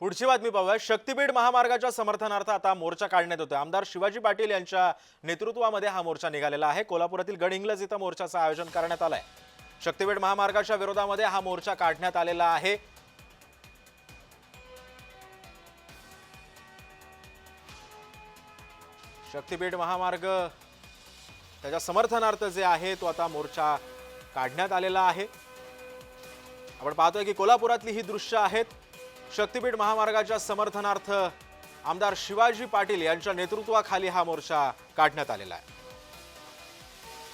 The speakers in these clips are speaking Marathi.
पुढची बातमी पाहूया. शक्तीपीठ महामार्गाच्या समर्थनार्थ आता मोर्चा काढण्यात येतोय. आमदार शिवाजी पाटील यांच्या नेतृत्वामध्ये हा मोर्चा निघालेला आहे. कोल्हापुरातील गडहिंग्लज इथं मोर्चाचं आयोजन करण्यात आलंय. शक्तीपीठ महामार्गाच्या विरोधामध्ये हा मोर्चा काढण्यात आलेला आहे. शक्तीपीठ महामार्ग त्याच्या समर्थनार्थ जे आहे तो आता मोर्चा काढण्यात आलेला आहे. आपण पाहतोय की कोल्हापुरातली ही दृश्य आहेत. शक्तीपीठ महामार्गाच्या समर्थनार्थ आमदार शिवाजी पाटील यांच्या नेतृत्वाखाली हा मोर्चा काढण्यात आलेला आहे.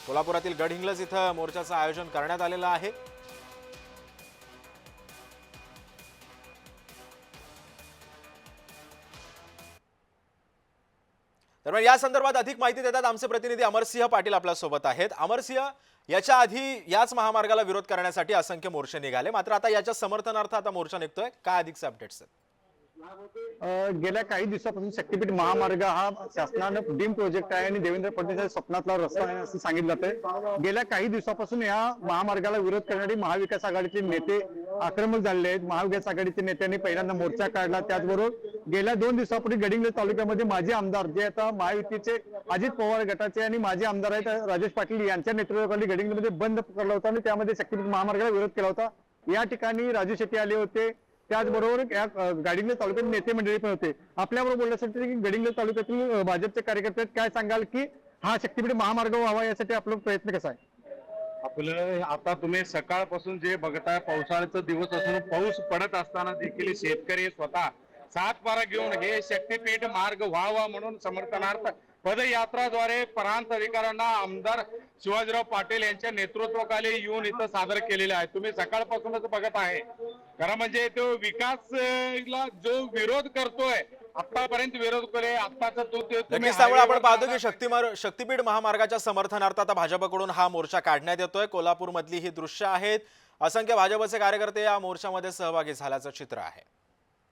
कोल्हापुरातील गडहिंग्लज इथं मोर्चाचं आयोजन करण्यात आलेलं आहे. दरम्यान या संदर्भात अधिक माहिती देतात आमचे प्रतिनिधी अमरसिंह पाटील आपल्यासोबत आहेत. अमरसिंह याच्या आधी याच महामार्गाला विरोध करण्यासाठी असंख्य मोर्चे निघाले. मात्र आता याच्या समर्थनार्थ आता मोर्चा निघतोय. काय अधिकचे अपडेट्स आहेत? गेल्या काही दिवसापासून शक्तीपीठ महामार्ग हा शासनानं डीम प्रोजेक्ट आहे आणि देवेंद्र फडणवीस स्वप्नातला रस्ता आहे असं सांगितलं जातंय. गेल्या काही दिवसापासून या महामार्गाला विरोध करणारी महाविकास आघाडीचे नेते आक्रमक झालेले आहेत. महाविकास आघाडीच्या नेत्यांनी पहिल्यांदा मोर्चा काढला. त्याचबरोबर गेल्या दोन दिवसापूर्वी गडिंग्लज तालुक्यामध्ये माजी आमदार जे आता महायुतीचे अजित पवार गटाचे आणि माजी आमदार आहेत राजेश पाटील यांच्या नेतृत्वाखाली गडिंग्लजमध्ये बंद पकडला होता आणि त्यामध्ये शक्तीपीठ महामार्गाला विरोध केला होता. या ठिकाणी राजू शेट्टी आले होते. त्याचबरोबर या अ, गडिंग्लज नेते मंडळी पण होते. आपल्याबरोबर बोलण्यासाठी की गडिंग्लज तालुक्यातील भाजपचे कार्यकर्ते आहेत. काय सांगाल की हा शक्तीपीठ महामार्ग व्हावा यासाठी आपला प्रयत्न कसा आहे? आपलं आता तुम्ही सकाळपासून जे बघताय पावसाळ्याचा दिवस असून पाऊस पडत असताना देखील शेतकरी स्वतः सात पारा घेऊन हे शक्तीपीठ मार्ग व्हावा म्हणून समर्थनार्थ पदयात्राद्वारे प्रांत अधिकाऱ्यांना आमदार शिवाजीराव पाटील यांच्या नेतृत्वाखाली येऊन इथं सादर केलेले आहे. तुम्ही सकाळपासूनच बघत आहे. खरं म्हणजे तो विकासला जो विरोध करतोय आतापर्यंत विरोध केले आताचा आपण पाहतो की शक्तिमार शक्तीपीठ महामार्गाच्या समर्थनार्थ आता भाजपकडून हा मोर्चा काढण्यात येतोय. कोल्हापूरमधली ही दृश्य आहेत. असंख्य भाजपचे कार्यकर्ते या मोर्चामध्ये सहभागी झाल्याचं चित्र आहे.